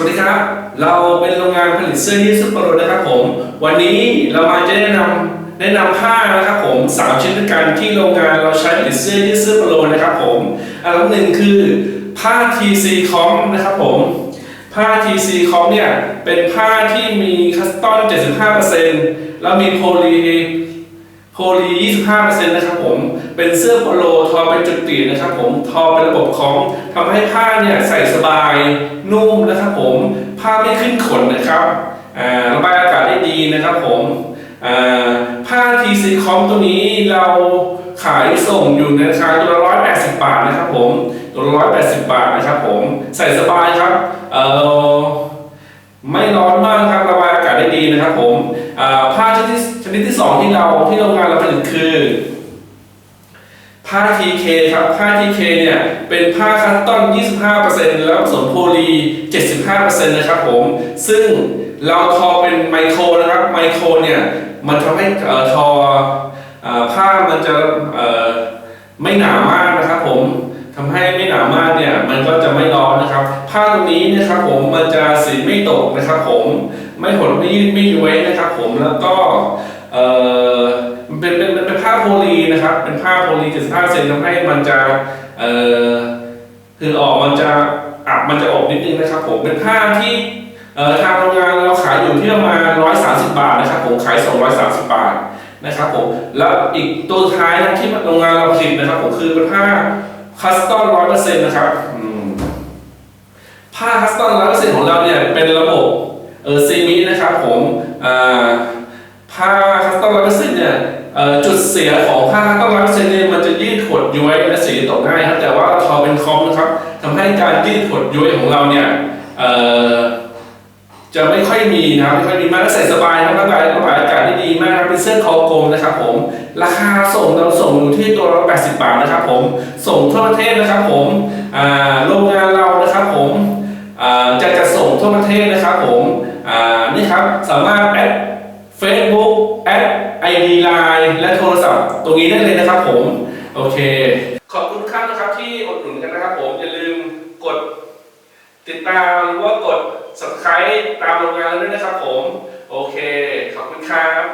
สวัสดีครับ เราเป็นโรงงานผลิตเสื้อยืดซุปเปอร์โรนะครับผม วันนี้เรามาจะแนะนำแนะนำผ้านะครับผมสามชิ้นด้วยกันที่โรงงานเราใช้ผลิตเสื้อยืดซุปเปอร์โรนะครับผมอันดับหนึ่งคือผ้า TC Com นะครับผมผ้า TC Com เนี่ยเป็นผ้าที่มีคัสตอน 75%แล้วมีโพลี โพลี 25%นะครับผม เป็นเสื้อโปโลทอเป็นจุดตีนะครับผม ทอเป็นระบบของทำให้ผ้าเนี่ยใส่สบาย นุ่มนะครับผม ผ้าไม่ขึ้นขนนะครับระบายอากาศได้ดีนะครับผมอ่าผ้า TC Com ตัวนี้เราขายส่งอยู่ในราคาตัวละ180บาทนะครับผม ตัวละ180บาทนะครับผม ใส่สบายครับ เออไม่ร้อนม นิดชนิดที่สองที่เราที่โรงงานเราผลิตคือผ้า TK ครับ ผ้า TK เนี่ย เป็นผ้าคัตตอน 25%แล้วผสมโพลี 75%นะครับผม ซึ่งเราทอเป็นไมโครนะครับ ไมโครเนี่ย มันทำให้ทออผ้ามันจะไม่หนามากนะครับผมทำให้ไม่หนามากเนี่ย มันก็จะไม่ร้อนนะครับ ผ้าตรงนี้นะครับผม มันจะสีไม่ตกนะครับผม ไม่หดไม่ยืดไม่ย้วยนะครับผม แล้วก็ 75เซนทำให้มันจะเอ่อคือออกมันจะอับมันจะอบนิดนึงนะครับผมเป็นผ้าที่เออทางโรงงานเราขายอยู่ที่ประมาณ130 บาทนะครับผมขาย 230 บาทนะครับผมแล้วอีกตัวท้ายนะที่โรงงานเราผลิตนะครับผมคือเป็นผ้าคัสตอมร้อยเปอร์เซ็นต์นะครับผ้าคัสตอมร้อยเปอร์เซ็นต์ของเราเนี่ยเป็นระบบเออซีมินะครับผมอ่าผ้าคัสตอมร้อยเปอร์เซ็นต์เนี่ย จุดเสียของผ้าคัสตอมร้อยเปอร์เซนเนี่ยมันจะยืดหดย้วยและสีตกง่ายครับ แต่ว่าทอเป็นคอมนะครับทำให้การยืดหดย้วยของเราเนี่ยจะไม่ค่อยมีนะครับไม่ค่อยมีมากและใส่สบายนะครับระบายระบายอากาศได้ดีมากครับเป็นเสื้อคอกลมนะครับผม ราคาส่งเราส่งอยู่ที่ตัวละ80 บาทนะครับผม ส่งทั่วประเทศนะครับผมโรงงานเรานะครับผมจะจะส่งทั่วประเทศนะครับผมนี่ครับสามารถแอด Facebook แอด ID Line และโทรศัพท์ตรงนี้ได้เลยนะครับผม โอเค ขอบคุณครับนะครับที่อดหนุนกันนะครับผม อย่าลืมกดติดตามหรือว่ากด subscribe ตามโรงงานเราด้วยนะครับผม โอเค ขอบคุณครับ